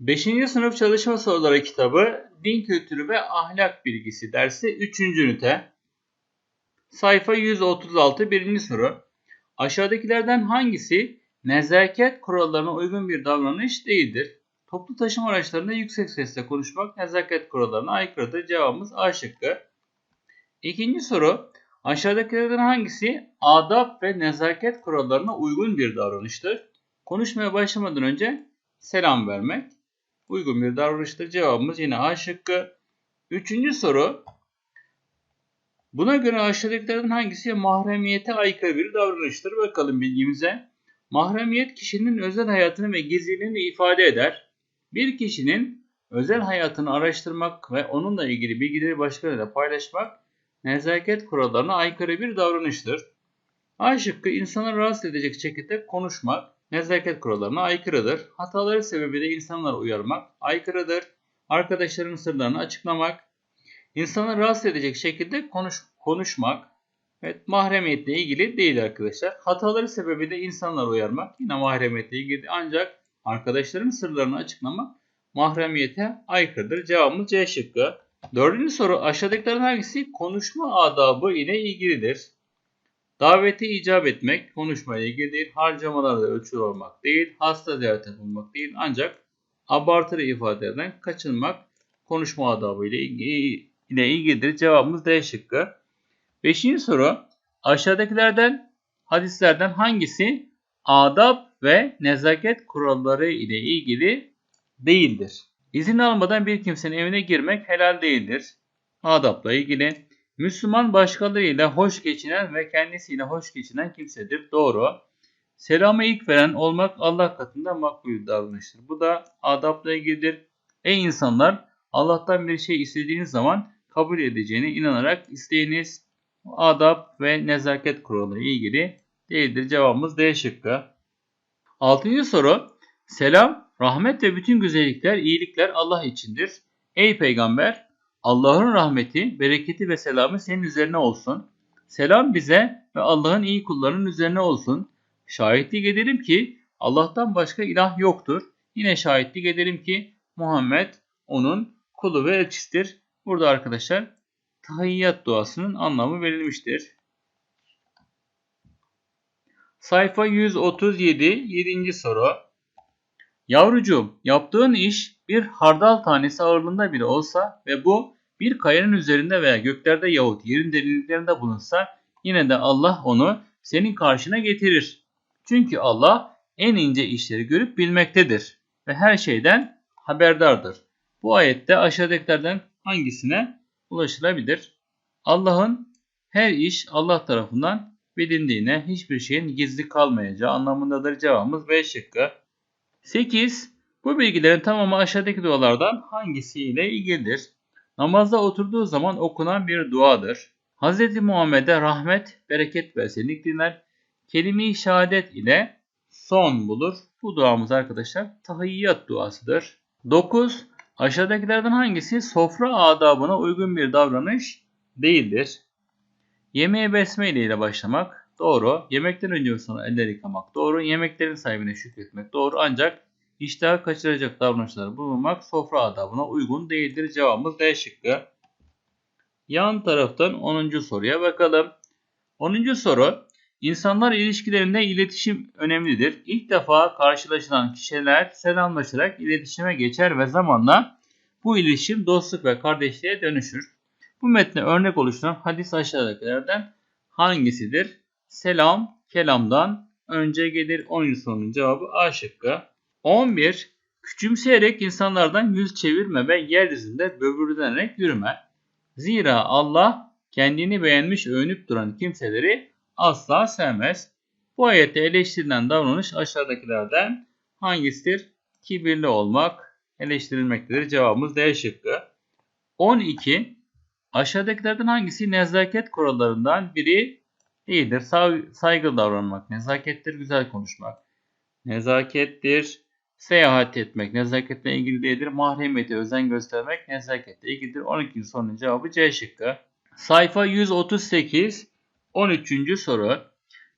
5. sınıf çalışma soruları kitabı Din Kültürü ve Ahlak Bilgisi dersi 3. ünite. Sayfa 136 birinci soru. Aşağıdakilerden hangisi nezaket kurallarına uygun bir davranış değildir? Toplu taşıma araçlarında yüksek sesle konuşmak nezaket kurallarına aykırıdır. Cevabımız A şıkkı. İkinci soru. Aşağıdakilerden hangisi adab ve nezaket kurallarına uygun bir davranıştır? Konuşmaya başlamadan önce selam vermek uygun bir davranıştır. Cevabımız yine A şıkkı. Üçüncü soru. Buna göre aşağıdakilerden hangisi mahremiyete aykırı bir davranıştır? Bakalım bilgimize. Mahremiyet kişinin özel hayatını ve gizliliğini ifade eder. Bir kişinin özel hayatını araştırmak ve onunla ilgili bilgileri başkalarıyla paylaşmak nezaket kurallarına aykırı bir davranıştır. A şıkkı insanı rahatsız edecek şekilde konuşmak nezaket kurallarına aykırıdır. Hataları sebebiyle insanları uyarmak aykırıdır. Arkadaşların sırlarını açıklamak, insanı rahatsız edecek şekilde konuş, konuşmak, evet mahremiyetle ilgili değil arkadaşlar. Hataları sebebiyle insanları uyarmak yine mahremiyetle ilgili ancak arkadaşların sırlarını açıklamak mahremiyete aykırıdır. Cevabımız C şıkkı. Dördüncü soru aşağıdakilerden hangisi konuşma adabı ile ilgilidir? Davete icap etmek konuşmayla ilgili değil, harcamalarda ölçülü olmak değil, hasta ziyarete bulunmak değil ancak abartılı ifadelerden kaçınmak konuşma adabı ile ilgili, ile ilgilidir. Cevabımız D şıkkı. Beşinci soru aşağıdakilerden hadislerden hangisi adab ve nezaket kuralları ile ilgili değildir? İzin almadan bir kimsenin evine girmek helal değildir. Adapla ilgili Müslüman başkalarıyla hoş geçinen ve kendisiyle hoş geçinen kimsedir. Doğru. Selamı ilk veren olmak Allah katında makbul davranıştır. Bu da adapla ilgilidir. Ey insanlar Allah'tan bir şey istediğiniz zaman kabul edeceğine inanarak isteyiniz. Adap ve nezaket kuralı ilgili değildir. Cevabımız D şıkkı. Altıncı soru. Selam, rahmet ve bütün güzellikler, iyilikler Allah içindir. Ey peygamber Allah'ın rahmeti, bereketi ve selamı senin üzerine olsun. Selam bize ve Allah'ın iyi kullarının üzerine olsun. Şahitlik ederim ki Allah'tan başka ilah yoktur. Yine şahitlik ederim ki Muhammed onun kulu ve elçisidir. Burada arkadaşlar tahiyyat duasının anlamı verilmiştir. Sayfa 137 7. soru. Yavrucuğum yaptığın iş bir hardal tanesi ağırlığında bile olsa ve bu bir kayanın üzerinde veya göklerde yahut yerin derinliklerinde bulunsa yine de Allah onu senin karşına getirir. Çünkü Allah en ince işleri görüp bilmektedir ve her şeyden haberdardır. Bu ayette aşağıdakilerden hangisine ulaşılabilir? Allah'ın her iş Allah tarafından bilindiğine hiçbir şeyin gizli kalmayacağı anlamındadır. Cevabımız B şıkkı. 8. Bu bilgilerin tamamı aşağıdaki dualardan hangisiyle ilgilidir? Namazda oturduğu zaman okunan bir duadır. Hz. Muhammed'e rahmet, bereket ve esenlik diler. Kelime-i şehadet ile son bulur. Bu duamız arkadaşlar tahiyyat duasıdır. 9. Aşağıdakilerden hangisi sofra adabına uygun bir davranış değildir? Yemeğe besmele ile başlamak doğru. Yemekten önce sonra eller yıkamak doğru. Yemeklerin sahibine şükretmek doğru. Ancak iştahı kaçıracak davranışları bulunmak sofra adabına uygun değildir. Cevabımız D şıkkı. Yan taraftan 10. soruya bakalım. 10. soru. İnsanlar ilişkilerinde iletişim önemlidir. İlk defa karşılaşılan kişiler selamlaşarak iletişime geçer ve zamanla bu iletişim dostluk ve kardeşliğe dönüşür. Bu metne örnek oluşturan hadis aşağıdakilerden hangisidir? Selam, kelamdan önce gelir 10. sorunun cevabı A şıkkı. 11. Küçümseyerek insanlardan yüz çevirme ve yeryüzünde böbürlenerek yürüme. Zira Allah kendini beğenmiş övünüp duran kimseleri asla sevmez. Bu ayette eleştirilen davranış aşağıdakilerden hangisidir? Kibirli olmak eleştirilmektedir. Cevabımız D şıkkı. 12. Aşağıdakilerden hangisi nezaket kurallarından biri değildir? Saygılı davranmak, nezakettir, güzel konuşmak. Nezakettir, seyahat etmek, nezaketle ilgili değildir. Mahremiyete özen göstermek, nezaketle ilgilidir. 12. sorunun cevabı C şıkkı. Sayfa 138, 13. soru.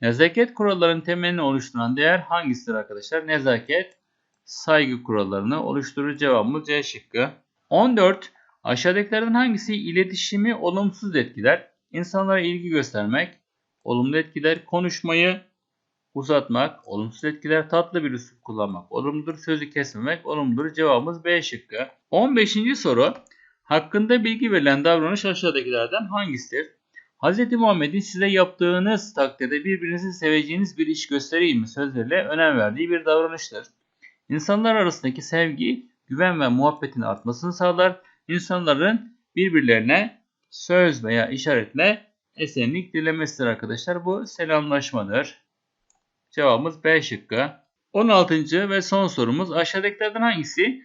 Nezaket kurallarının temelini oluşturan değer hangisidir arkadaşlar? Nezaket, saygı kurallarını oluşturur. Cevabımız C şıkkı. 14. Aşağıdakilerden hangisi iletişimi olumsuz etkiler? İnsanlara ilgi göstermek, olumlu etkiler, konuşmayı uzatmak, olumsuz etkiler, tatlı bir üslup kullanmak, olumludur, sözü kesmemek, olumludur. Cevabımız B şıkkı. 15. soru. Hakkında bilgi verilen davranış aşağıdakilerden hangisidir? Hz. Muhammed'in size yaptığınız takdirde birbirinizi seveceğiniz bir iş göstereyim mi sözleriyle önem verdiği bir davranıştır. İnsanlar arasındaki sevgi, güven ve muhabbetin artmasını sağlar. İnsanların birbirlerine söz veya işaretle esenlik dilemesidir arkadaşlar. Bu selamlaşmadır. Cevabımız B şıkkı. 16. ve son sorumuz aşağıdakilerden hangisi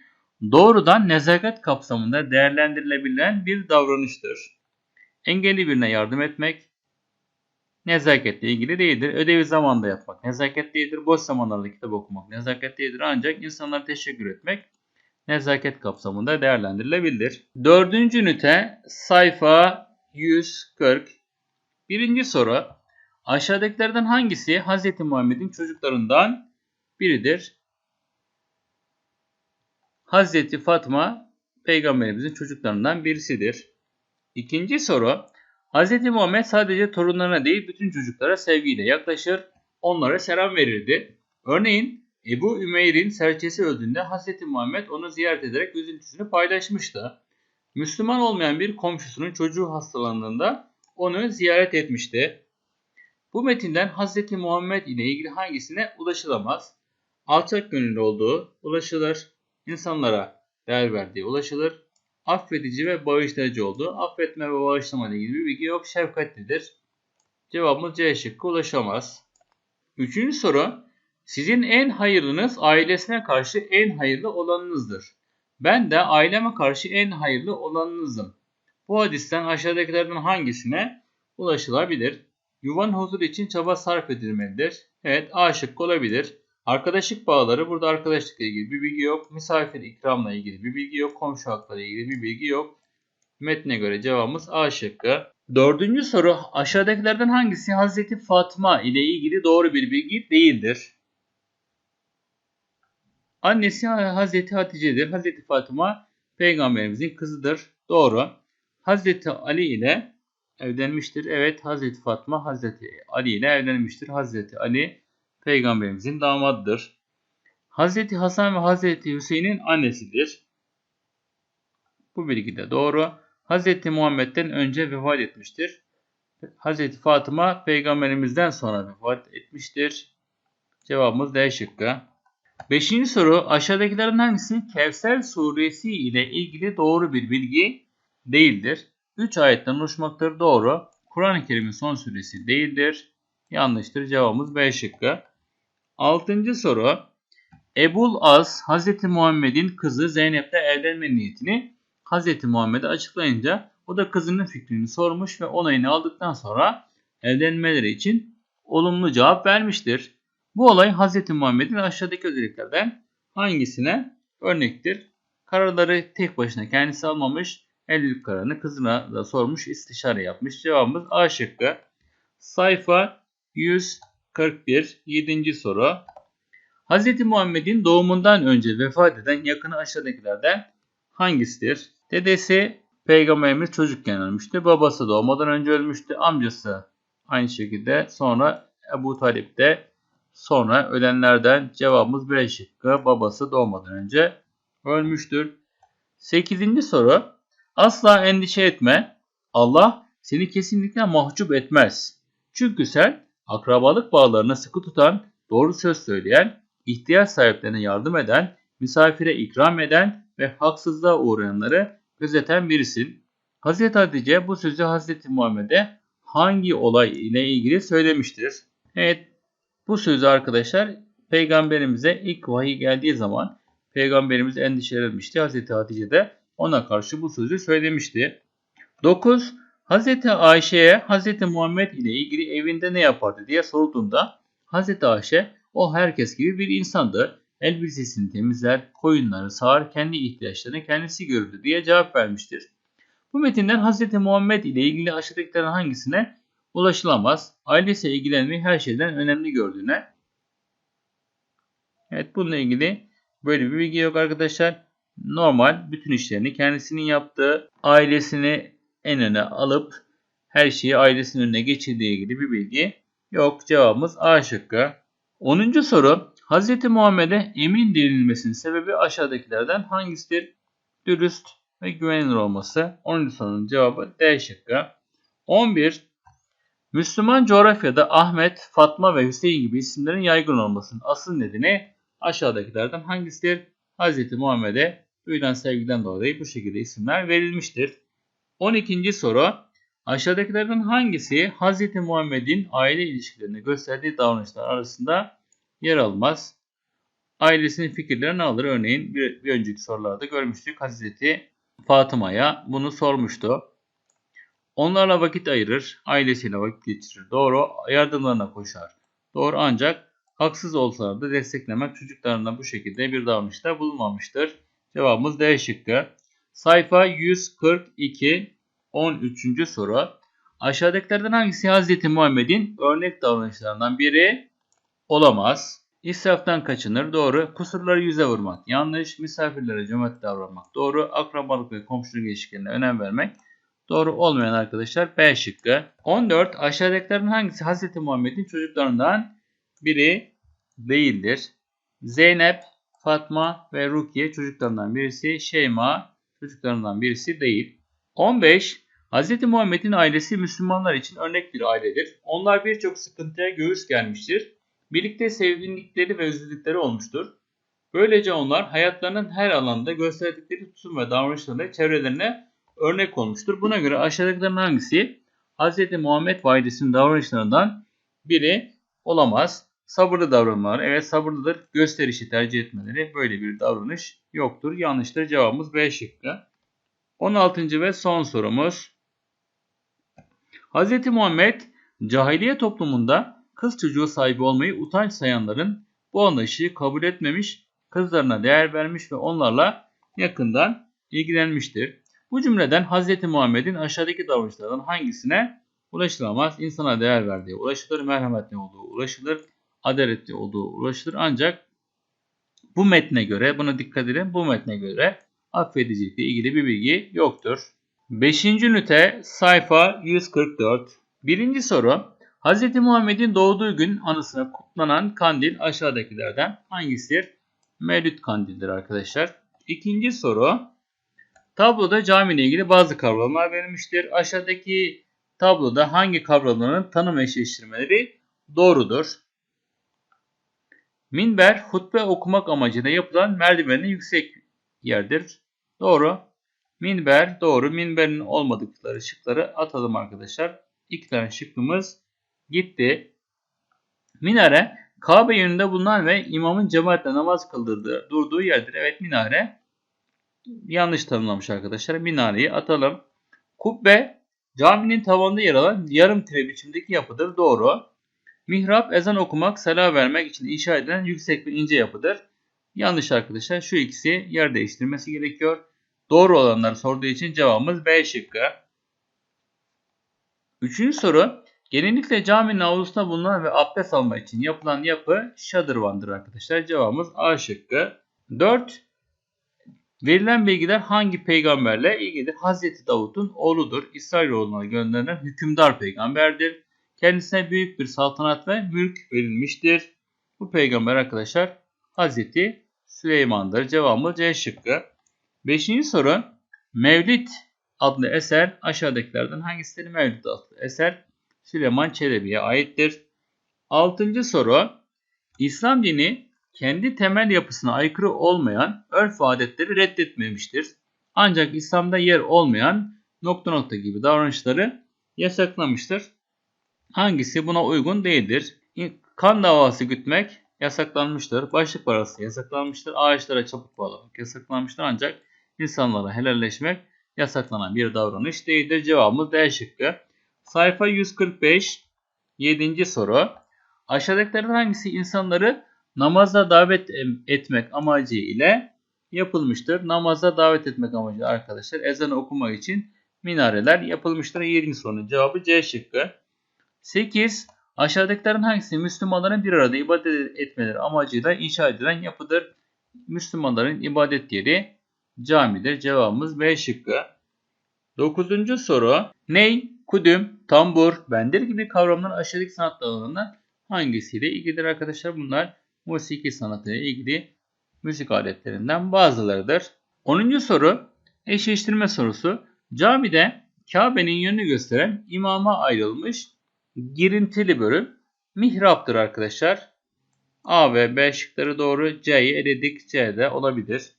doğrudan nezaket kapsamında değerlendirilebilen bir davranıştır? Engelli birine yardım etmek nezaketle ilgili değildir. Ödevi zamanında yapmak nezaket değildir. Boş zamanlarda kitap okumak nezaket değildir. Ancak insanlara teşekkür etmek nezaket kapsamında değerlendirilebilir. Dördüncü ünite sayfa 140. Birinci soru. Aşağıdakilerden hangisi Hz. Muhammed'in çocuklarından biridir? Hz. Fatma peygamberimizin çocuklarından birisidir. İkinci soru. Hz. Muhammed sadece torunlarına değil bütün çocuklara sevgiyle yaklaşır, onlara selam verirdi. Örneğin Ebu Ümeyr'in serçesi öldüğünde Hz. Muhammed onu ziyaret ederek üzüntüsünü paylaşmıştı. Müslüman olmayan bir komşusunun çocuğu hastalandığında onu ziyaret etmişti. Bu metinden Hz. Muhammed ile ilgili hangisine ulaşılamaz? Alçak gönüllü olduğu ulaşılır. İnsanlara değer verdiği ulaşılır. Affedici ve bağışlayıcı olduğu. Affetme ve bağışlama ile ilgili bir bilgi yok. Şefkatlidir. Cevabımız C şıkkı ulaşamaz. Üçüncü soru. Sizin en hayırlınız ailesine karşı en hayırlı olanınızdır. Ben de aileme karşı en hayırlı olanınızım. Bu hadisten aşağıdakilerden hangisine ulaşılabilir? Yuvan huzur için çaba sarf edilmelidir. Evet A şıkkı olabilir. Arkadaşlık bağları burada arkadaşlıkla ilgili bir bilgi yok. Misafir ikramla ilgili bir bilgi yok. Komşu hakları ilgili bir bilgi yok. Metne göre cevabımız A şıkkı. Dördüncü soru aşağıdakilerden hangisi Hazreti Fatma ile ilgili doğru bir bilgi değildir? Annesi Hazreti Hatice'dir. Hazreti Fatıma peygamberimizin kızıdır. Doğru. Hazreti Ali ile evlenmiştir. Evet Hazreti Fatma Hazreti Ali ile evlenmiştir. Hazreti Ali peygamberimizin damadıdır. Hazreti Hasan ve Hazreti Hüseyin'in annesidir. Bu bilgi de doğru. Hazreti Muhammed'den önce vefat etmiştir. Hazreti Fatıma peygamberimizden sonra vefat etmiştir. Cevabımız D şıkkı. Beşinci soru aşağıdakilerin hangisi Kevser suresi ile ilgili doğru bir bilgi değildir? 3 ayetten oluşmaktadır doğru. Kur'an-ı Kerim'in son suresi değildir. Yanlıştır. Cevabımız B şıkkı. Altıncı soru. Ebul Az Hz. Muhammed'in kızı Zeynep'le evlenme niyetini Hz. Muhammed'e açıklayınca o da kızının fikrini sormuş ve onayını aldıktan sonra evlenmeleri için olumlu cevap vermiştir. Bu olay Hz. Muhammed'in aşağıdaki özelliklerden hangisine örnektir? Kararları tek başına kendisi almamış, evlilik kararını kızına da sormuş, istişare yapmış. Cevabımız A şıkkı. Sayfa 141, 7. soru. Hz. Muhammed'in doğumundan önce vefat eden yakını aşağıdakilerden hangisidir? Dedesi peygamberimiz çocukken ölmüştü. Babası doğmadan önce ölmüştü. Amcası aynı şekilde sonra Ebu Talip de sonra ölenlerden cevabımız B şıkkı. Babası doğmadan önce ölmüştür. 8. soru. Asla endişe etme. Allah seni kesinlikle mahcup etmez. Çünkü sen akrabalık bağlarını sıkı tutan, doğru söz söyleyen, ihtiyaç sahiplerine yardım eden, misafire ikram eden ve haksızlığa uğrayanları gözeten birisin. Hz. Hatice bu sözü Hz. Muhammed'e hangi olay ile ilgili söylemiştir? Evet bu sözü arkadaşlar peygamberimize ilk vahiy geldiği zaman peygamberimiz endişelenmişti. Hz. Hatice de ona karşı bu sözü söylemişti. 9. Hz. Ayşe'ye Hz. Muhammed ile ilgili evinde ne yapardı diye sorulduğunda Hz. Ayşe o herkes gibi bir insandı. Elbisesini temizler, koyunları sağar, kendi ihtiyaçlarını kendisi görürdü diye cevap vermiştir. Bu metinden Hz. Muhammed ile ilgili aşağıdakilerin hangisine ulaşılamaz? Ailesiyle ilgilenmeyi her şeyden önemli gördüğüne. Evet bununla ilgili Böyle bir bilgi yok arkadaşlar. Normal bütün işlerini kendisinin yaptığı, ailesini en öne alıp her şeyi ailesinin önüne geçirdiği ilgili bir bilgi yok. Cevabımız A şıkkı. 10. soru. Hz. Muhammed'e emin denilmesinin sebebi aşağıdakilerden hangisidir? Dürüst ve güvenilir olması. 10. sorunun cevabı D şıkkı. 11. Müslüman coğrafyada Ahmet, Fatma ve Hüseyin gibi isimlerin yaygın olmasının asıl nedeni aşağıdakilerden hangisidir? Hz. Muhammed'e duyulan sevgiden dolayı bu şekilde isimler verilmiştir. 12. soru. Aşağıdakilerden hangisi Hz. Muhammed'in aile ilişkilerinde gösterdiği davranışlar arasında yer almaz? Ailesinin fikirlerini alır. Örneğin bir, bir önceki sorularda görmüştük. Hz. Fatıma'ya bunu sormuştu. Onlarla vakit ayırır, ailesiyle vakit geçirir. Doğru, yardımlarına koşar. Doğru ancak haksız olsalar da desteklemek çocuklarına bu şekilde bir davranışta bulunmamıştır. Cevabımız D şıkkı. Sayfa 142 13. soru. Aşağıdakilerden hangisi Hz. Muhammed'in örnek davranışlarından biri olamaz? İsraftan kaçınır. Doğru. Kusurları yüze vurmak. Yanlış. Misafirlere cömert davranmak. Doğru. Akrabalık ve komşuluk ilişkilerine önem vermek. Doğru olmayan arkadaşlar B şıkkı. 14. Aşağıdakilerden hangisi Hz. Muhammed'in çocuklarından biri değildir? Zeynep, Fatma ve Rukiye çocuklarından birisi. Şeyma çocuklarından birisi değil. 15. Hz. Muhammed'in ailesi Müslümanlar için örnek bir ailedir. Onlar birçok sıkıntıya göğüs gelmiştir. Birlikte sevgililikleri ve üzüldükleri olmuştur. Böylece onlar hayatlarının her alanda gösterdikleri tutum ve davranışlarıyla çevrelerine örnek olmuştur. Buna göre aşağıdakilerin hangisi Hz. Muhammed ve ailesinin davranışlarından biri olamaz? Sabırlı davranmalar. Evet sabırlıdır. Gösterişi tercih etmeleri. Böyle bir davranış yoktur. Yanlıştır. Cevabımız B şıkkı. 16. ve son sorumuz. Hz. Muhammed cahiliye toplumunda kız çocuğu sahibi olmayı utanç sayanların bu anlayışı kabul etmemiş, kızlarına değer vermiş ve onlarla yakından ilgilenmiştir. Bu cümleden Hz. Muhammed'in aşağıdaki davranışlardan hangisine ulaşılamaz? İnsana değer verdiği ulaşılır, merhametli olduğu ulaşılır, adaletli olduğu ulaşılır. Ancak bu metne göre, buna dikkat edin, bu metne göre affedicilikle ilgili bir bilgi yoktur. 5. ünite sayfa 144. Birinci soru. Hz. Muhammed'in doğduğu gün anısına kutlanan kandil aşağıdakilerden hangisidir? Mevlüt kandildir arkadaşlar. İkinci soru. Tabloda cami ile ilgili bazı kavramlar verilmiştir. Aşağıdaki tabloda hangi kavramların tanım eşleştirmeleri doğrudur? Minber hutbe okumak amacıyla yapılan merdivenin yüksek yerdir. Doğru. Minber doğru. Minberin olmadıkları şıkları atalım arkadaşlar. İki tane şıkkımız gitti. Minare Kabe yönünde bulunan ve imamın cemaatle namaz kıldırdığı, durduğu yerdir. Evet minare yanlış tanımlamış arkadaşlar. Minareyi atalım. Kubbe caminin tavanında yer alan yarım tire biçimdeki yapıdır. Doğru. Mihrap ezan okumak, selam vermek için inşa edilen yüksek ve ince yapıdır. Yanlış arkadaşlar. Şu ikisi yer değiştirmesi gerekiyor. Doğru olanları sorduğu için cevabımız B şıkkı. Üçüncü soru. Genellikle caminin avlusunda bulunan ve abdest alma için yapılan yapı şadırvandır arkadaşlar. Cevabımız A şıkkı. 4. Verilen bilgiler hangi peygamberle ilgilidir? Hazreti Davut'un oğludur. İsrailoğlu'na gönderilen hükümdar peygamberdir. Kendisine büyük bir saltanat ve mülk verilmiştir. Bu peygamber arkadaşlar Hazreti Süleyman'dır. Cevabımız C şıkkı. Beşinci soru. Mevlid adlı eser aşağıdakilerden hangisidir? Mevlid adlı eser Süleyman Çelebi'ye aittir. Altıncı soru. İslam dini kendi temel yapısına aykırı olmayan örf adetleri reddetmemiştir. Ancak İslam'da yer olmayan nokta nokta gibi davranışları yasaklamıştır. Hangisi buna uygun değildir? Kan davası gütmek yasaklanmıştır. Başlık parası yasaklanmıştır. Ağaçlara çaput bağlamak yasaklanmıştır. Ancak insanlara helalleşmek yasaklanan bir davranış değildir. Cevabımız D şıkkı. Sayfa 145 7. soru. Aşağıdakilerden hangisi insanları namaza davet etmek amacı ile yapılmıştır? Namaza davet etmek amacı arkadaşlar ezan okumak için minareler yapılmıştır. 7. sorunun cevabı C şıkkı. 8. Aşağıdakilerin hangisi Müslümanların bir arada ibadet etmeleri amacıyla inşa edilen yapıdır? Müslümanların ibadet yeri camidir. Cevabımız B şıkkı. Dokuzuncu soru. Ney, kudüm, tambur, bendir gibi kavramlar aşağıdaki sanat dallarından hangisiyle ilgilidir arkadaşlar? Bunlar musiki sanatıyla ilgili müzik aletlerinden bazılarıdır. 10. soru eşleştirme sorusu. Camide Kabe'nin yönünü gösteren imama ayrılmış girintili bölüm mihraptır arkadaşlar. A ve B şıkları doğru. C'yi eledik. C de olabilir.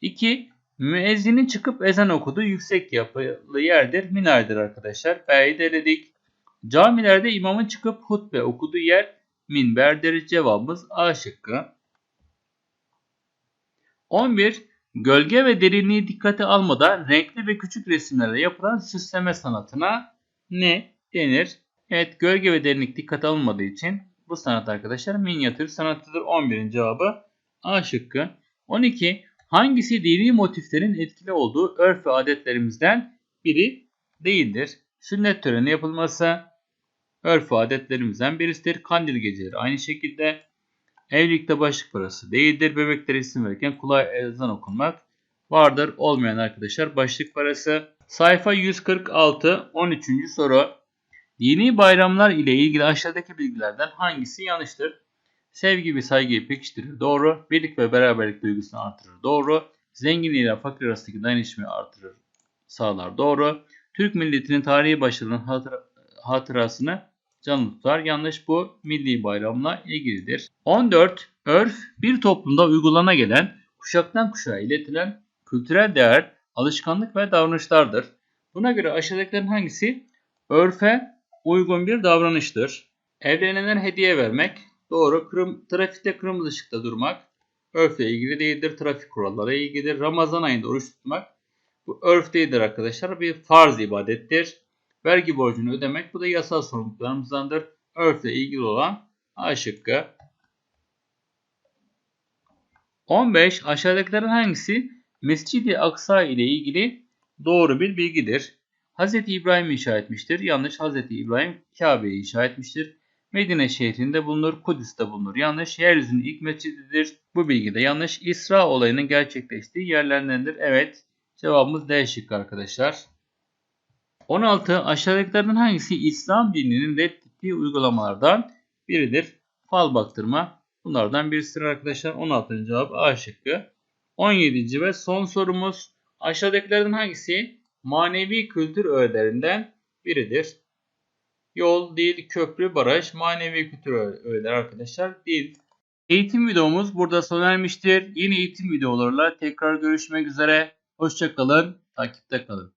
2. Müezzinin çıkıp ezan okuduğu yüksek yapılı yerdir. Minaredir arkadaşlar. B'yi de eledik. Camilerde imamın çıkıp hutbe okuduğu yer minberdir. Cevabımız A şıkkı. 11. Gölge ve derinliği dikkate almadan renkli ve küçük resimlerle yapılan süsleme sanatına ne denir? Evet gölge ve derinlik dikkate alınmadığı için bu sanat arkadaşlar minyatür sanatıdır. 11'in cevabı A şıkkı. 12. Hangisi dini motiflerin etkili olduğu örf ve adetlerimizden biri değildir? Sünnet töreni yapılması örf ve adetlerimizden birisidir. Kandil geceleri aynı şekilde. Evlilikte başlık parası değildir. Bebeklere isim verirken kulağa ezan okunmak vardır. Olmayan arkadaşlar başlık parası. Sayfa 146 13. soru. Dini bayramlar ile ilgili aşağıdaki bilgilerden hangisi yanlıştır? Sevgi ve saygıyı pekiştirir. Doğru. Birlik ve beraberlik duygusunu artırır. Doğru. Zenginliği ile fakir arasındaki dayanışmayı artırır. Sağlar. Doğru. Türk milletinin tarihi başarının hatıra, hatırasını canlı tutar. Yanlış bu milli bayramla ilgilidir. 14. Örf bir toplumda uygulana gelen, kuşaktan kuşağa iletilen kültürel değer, alışkanlık ve davranışlardır. Buna göre aşağıdakilerin hangisi örfe uygun bir davranıştır? Evlenenler hediye vermek, doğru. Kırım, trafikte kırmızı ışıkta durmak, örfle ilgili değildir. Trafik kuralları ilgilidir. Ramazan ayında oruç tutmak, bu örf değildir arkadaşlar. Bir farz ibadettir. Vergi borcunu ödemek, bu da yasal sorumluluklarımızdandır. Örfle ilgili olan A şıkkı. 15. Aşağıdakilerin hangisi Mescid-i Aksa ile ilgili doğru bir bilgidir? Hz. İbrahim inşa etmiştir. Yanlış. Hz. İbrahim Kabe'yi inşa etmiştir. Medine şehrinde bulunur. Kudüs'te bulunur. Yanlış. Yeryüzünün ilk mescididir. Bu bilgi de yanlış. İsra olayının gerçekleştiği yerlerindendir. Evet. Cevabımız D şıkkı arkadaşlar. 16. Aşağıdakilerden hangisi İslam dininin reddettiği uygulamalardan biridir? Fal baktırma. Bunlardan birisidir arkadaşlar. 16. cevap A şıkkı. 17. ve son sorumuz. Aşağıdakilerden hangisi manevi kültür öğelerinden biridir? Yol, dil, köprü, baraj, manevi kültür öğeleri arkadaşlar. Dil. Eğitim videomuz burada sona ermiştir. Yeni eğitim videolarla tekrar görüşmek üzere. Hoşçakalın, takipte kalın.